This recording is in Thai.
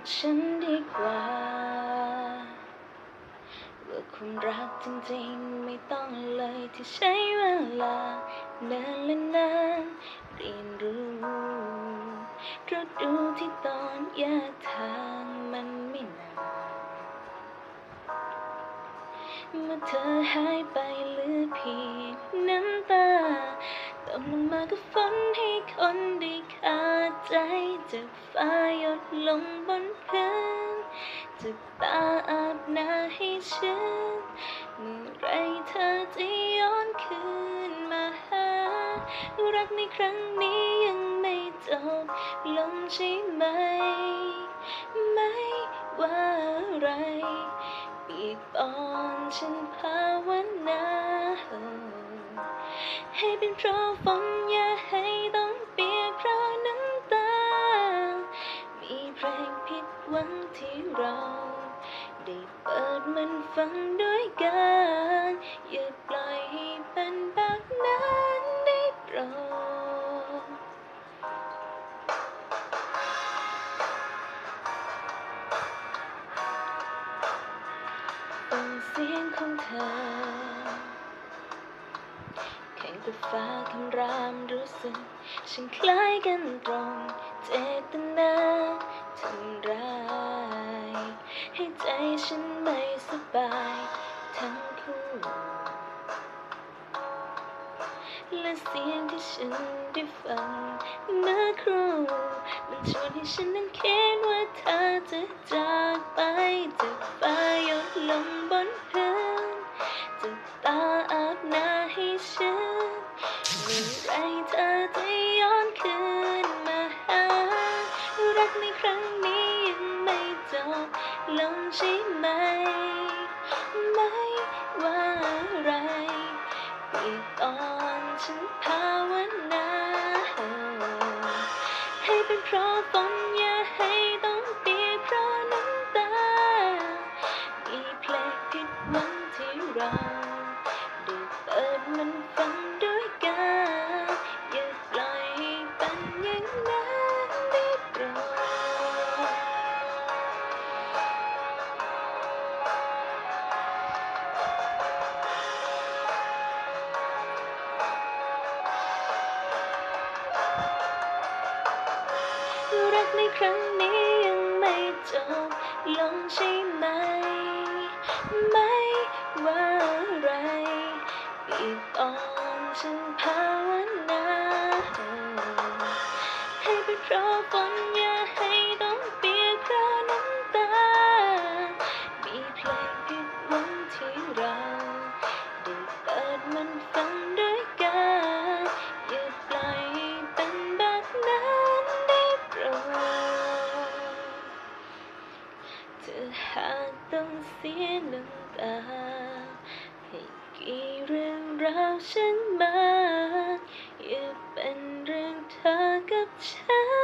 บอกฉันดีกว่าว่าความรักจริงๆ ไม่ต้องเลยที่ใช้เวลานินและนานเรียนรู้เพราะดูที่ตอนแยกทางมันไม่นานเมื่อเธอหายไปเหลือเพียงน้ำตาตกลงมาก็ฝนให้คนด้ขาด ใจจากฟ้าหยดลงบนพื้นจากตาอาบหน้าให้ชื้นเมื่อไรเธอจะย้อนคืนมาหา รักในครั้งนี้ยังไม่จบลงใช่ไหม ไม่ว่าอะไรปีกบอนฉันภาวนาให้เป็นเพราะฝน วังที่เราได้เปิดมันฟังด้วยกัน อย่าปล่อยให้เป็นแบบนั้นได้โปรดฟังเสียงของเธอแข่งกับฟ้าคำรามรู้สึกฉันคล้ายกันตรง และเสียงที่ฉันได้ฟังเมื่อครู่มันชวนให้ฉันนั้นคิดว่าเธอจะจากไปจากฟ้าหยดลงบนพื้นจากตาอาบหน้าให้ฉันเมื่อไรเธอจะย้อนคืนมาหา รักในครั้งนี้ยังไม่จบลงใช่ไหม ไม่ว่าอะไรอีกตอ ฉันภาวนาให้เป็นเพราะฝนย ในครั้งนี้ยังไม่จบลงใช่ รื่องราวฉันมาอย่าเป็นเรื่องเธอกับฉัน